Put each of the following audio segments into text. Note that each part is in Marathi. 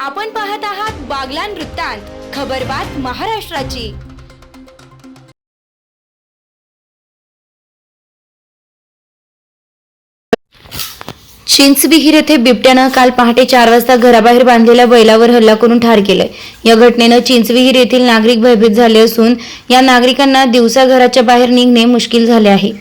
आपण पाहत आहात बागलान वृत्तांत खबरबात महाराष्ट्राची. चिंचविहीर येथे बिबट्यानं काल पहाटे चार वाजता घराबाहेर बांधलेल्या बैलावर हल्ला करून ठार केलंय. या घटनेनं चिंचविहीर येथील नागरिक भयभीत झाले असून या नागरिकांना दिवसा घराच्या बाहेर निघणे मुश्किल झाले आहे.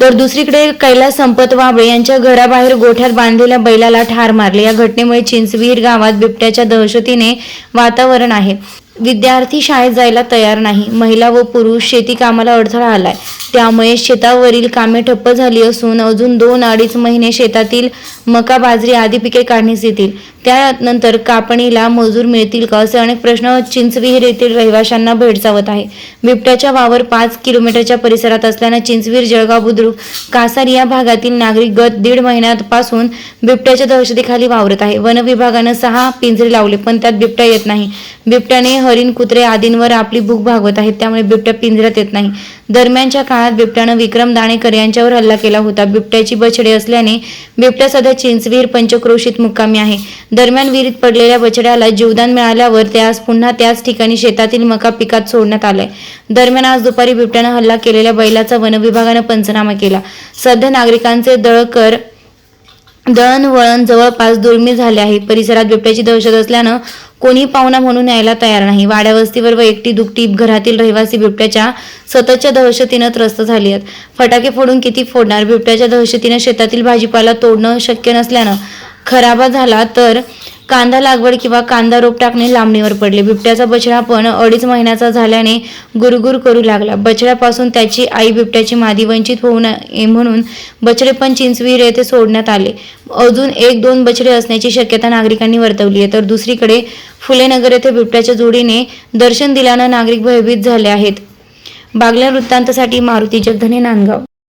तर दुसरीकडे कैलास संपत वाबळे यांच्या घराबाहेर गोठ्यात बांधलेल्या बैलाला ठार मारले. या घटनेमुळे चिंचवीर गावात बिबट्याच्या दहशतीने वातावरण आहे. विद्यार्थी शाळेत जायला तयार नाही. महिला व पुरुष शेती कामाला अडथळा आलाय. त्यामुळे शेतावरील कामे ठप्प झाली असून अजून दोन अडीच महिने शेतातील मका बाजरी आदी पिके काढण्यास येतील. त्यानंतर कापणीला मजूर मिळतील का? असे अनेक प्रश्न चिंचविहीर येथील रहिवाशांना भेडसावत आहे. बिबट्याच्या वावर पाच किलोमीटरच्या परिसरात असल्यानं चिंचवीर जळगाव बुद्रुक कासार या भागातील नागरिक गत दीड महिन्यापासून बिबट्याच्या दहशतीखाली वावरत आहे. वन विभागानं सहा पिंजरे लावले पण त्यात बिबट्या येत नाही. बिबट्याने हरिण कुत्रे आदींवर आपली भूक भागवत आहेत त्यामुळे बिबट्या पिंजऱ्यात येत नाही. दरम्यानच्या काळात बिबट्यानं विक्रम दाणेकर यांच्यावर हल्ला केला होता. बिबट्याची बछडे असल्याने बिबट्या सध्या चिंचवीर पंचक्रोशीत मुक्कामी आहे. दरम्यान विहिरीत पडलेल्या बछड्याला जीवदान मिळाल्यावर त्यास पुन्हा त्याच ठिकाणी शेतातील मका पिकात सोडण्यात आलाय. दरम्यान आज दुपारी बिबट्यानं हल्ला केलेल्या बैलाचा वनविभागानं पंचनामा केला. सध्या नागरिकांचे दळकर दळणवळण जवळपास दुर्मिळ झाले आहे परिसरात बिबट्याची दहशत असल्यानं कोणी पाहुणा म्हणून यायला तयार नाही. वाड्यावस्तीवर व एकटी दुकटी घरातील रहिवासी बिबट्याच्या सततच्या दहशतीनं त्रस्त झाली आहेत. फटाके फोडून किती फोडणार? बिबट्याच्या दहशतीनं शेतातील भाजीपाला तोडणं शक्य नसल्यानं खराबा झाला तर कांदा लागवड किंवा कांदा रोप टाकणे लांबणीवर पडले. बिबट्याचा बछडा पण अडीच महिन्याचा झाल्याने गुरगुर करू लागला. बछड्यापासून त्याची आई बिबट्याची मादी वंचित होऊ नये म्हणून बछडे पण चिंचवीर येथे सोडण्यात आले. अजून एक दोन बछडे असण्याची शक्यता नागरिकांनी वर्तवली आहे. तर दुसरीकडे फुलेनगर येथे बिबट्याच्या जोडीने दर्शन दिल्यानं नागरिक भयभीत झाले आहेत. बागल्या वृत्तांतासाठी मारुती जगधने नांदगाव.